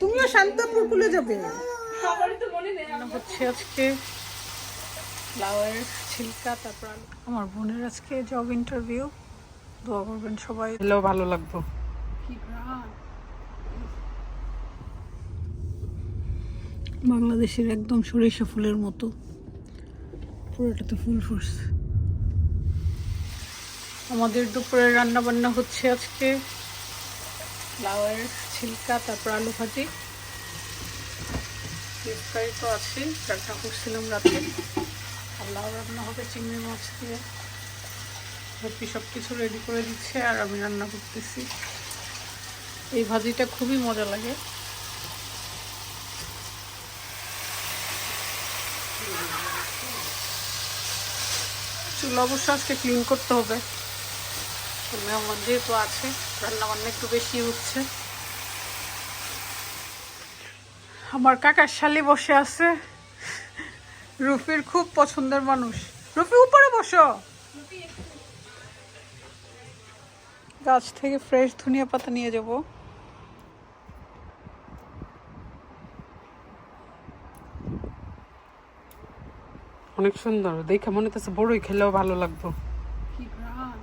তুমিও শান্তাপুর কুলে যাবে। সবারই তো মনে নেই হচ্ছে আজকে লাউয়ের ছিলকা তারপর আমার বোনের আজকে জব ইন্টারভিউ দোয়া করবেন সবাই। এলেও ভালো লাগবো। বাংলাদেশের একদম সরিষা ফুলের মতো। পুরোটাতে ফুল ফুটছে আমাদের দুপুরের রান্না বান্না হচ্ছে আজকে লাউয়ের ছিলকা, তারপর আলু ভাজি। ইফতারি তো আছে রান্না করছিলাম রাতে। আর লাউ রান্না হবে চিংড়ি মাছ দিয়ে। হ্যাপি সব কিছু রেডি করে দিচ্ছে আর আমি রান্না করতেছি। এই ভাজিটা খুবই মজা লাগে। চুলা অবশ্য আজকে ক্লিন করতে হবে। মেহমান যেহেতু আছে। রান্না বান্না একটু বেশি হচ্ছে। আমার কাকার শালি বসে আছে। রুফির খুব পছন্দের মানুষ। রুফি, উপরে বসো। গাছ থেকে ফ্রেশ ধনিয়া পাতা নিয়ে যাব। অনেক সুন্দর। দেখে মনে হচ্ছে বড়ই খেলেও ভালো লাগবে কি ঘ্রাণ।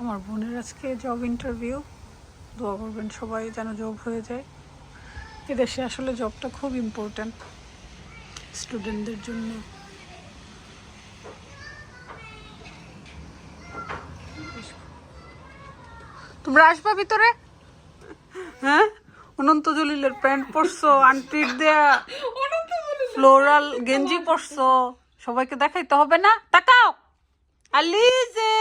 আমার বোনের আজকে জব ইন্টারভিউ দোয়া করবেন সবাই যেন জব হয়ে যায়। এদেশে আসলে জবটা খুব ইম্পর্ট্যান্ট স্টুডেন্টদের জন্য। তোমরা আসবা ভিতরে? হ্যাঁ? অনন্ত জলিলের প্যান্ট পরছো, আন্টির দেয়া ফ্লোরাল গেঞ্জি পরছো। সবাইকে দেখাইতে হবে না? তাকাও! আলিজে!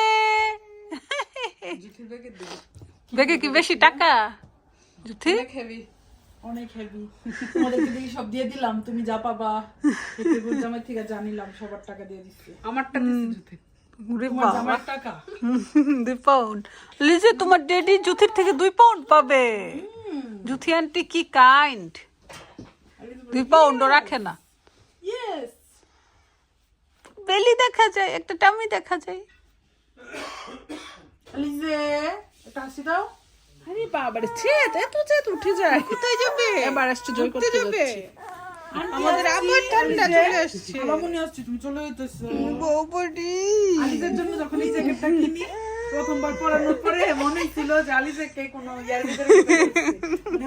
বেগে কি বেশি টাকা? জুথি? হেভি অনেক হেভি তোমাদেরকে দেখি সব দিয়ে দিলাম তুমি যা পাবা। এতে জামাই থেকে জানিলাম সবার টাকা দিয়ে দিচ্ছি। টাকা? দুই পাউন্ড। লিজে তোমার ডেডি জুথির থেকে দুই পাউন্ড পাবে। জুথি আন্টি কি কাইন্ড দুই পাউন্ডও রাখে না। ইয়েস বেলি দেখা যায় একটা টামি দেখা যায়। লিজে একটা দাও। আরে বাবারে ছেদ এত ছেদ উঠে যায়। কোথায় যাবে? এবার আসছে জয় করতে যাবে। আমাদের আবার ঠান্ডা চলে আসছে। মামুনি আসছে তুমি চলে যেতেছো বৌবডি। আলিজের জন্য যখন এই জ্যাকেটটা কিনি প্রথমবার পরানোর পরে মনে ছিল যে আলিজেকে কোনো ইয়ার ভিতরে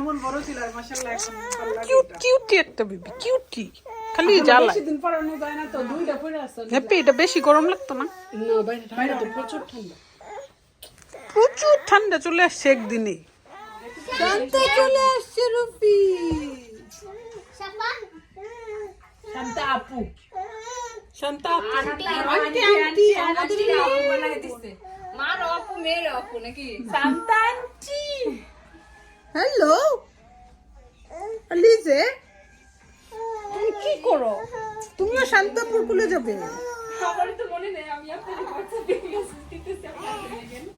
এমন বড় ছিল আর মাশাআল্লাহ এখন কিউট কিউটি একটা বেবি কিউটি। খালি জ্বালা বেশি দিন পরানো যায় না তো দুইটা পরে আসছে হ্যাপি এটা বেশি গরম লাগতো না? না বাইরে তো প্রচুর ঠান্ডা। প্রচুর ঠান্ডা চলে আসছে একদিনে। শান্তা চলে আসছে রুপি শান্তা আপু। শান্তা আন্টি আন্টি আমাদের মার অপু মেয়ের অপু নাকি? শান্তা আন্টি। হ্যালো। লিজে তুমি কি করো? তুমিও শান্তাপুর কুলে যাবে। সবারই তো মনে নেই আমি আপনাদের হোয়াটসঅ্যাপে মেসেজ দিতেছি আপনাদের